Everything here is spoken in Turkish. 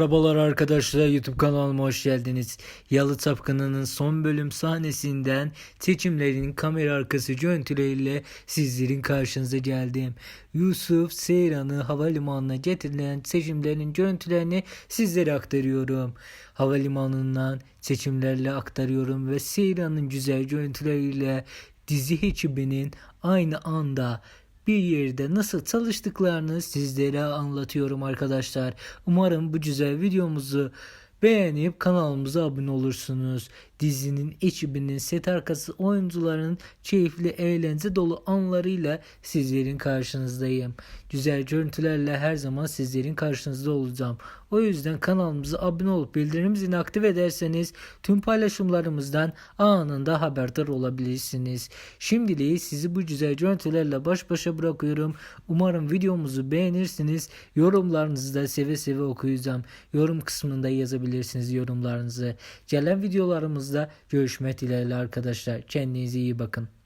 Merhabalar arkadaşlar YouTube kanalıma hoş geldiniz. Yalı Tapkını'nın son bölüm sahnesinden seçimlerin kamera arkası görüntüleriyle sizlerin karşınıza geldim. Yusuf Seyran'ı havalimanına getirilen seçimlerin görüntülerini sizlere aktarıyorum. Havalimanından seçimlerle aktarıyorum ve Seyran'ın güzel görüntüleriyle dizi ekibinin aynı anda bir yerde nasıl çalıştıklarını sizlere anlatıyorum arkadaşlar. Umarım bu güzel videomuzu beğenip kanalımıza abone olursunuz. Dizinin ekibinin set arkası oyuncuların keyifli eğlence dolu anlarıyla sizlerin karşınızdayım. Güzel görüntülerle her zaman sizlerin karşınızda olacağım. O yüzden kanalımıza abone olup bildirim zilini aktif ederseniz tüm paylaşımlarımızdan anında haberdar olabilirsiniz. Şimdilik sizi bu güzel görüntülerle baş başa bırakıyorum. Umarım videomuzu beğenirsiniz. Yorumlarınızı da seve seve okuyacağım. Yorum kısmında yazabilirsiniz yorumlarınızı. Gelen videolarımızda görüşmek dileğiyle arkadaşlar. Kendinize iyi bakın.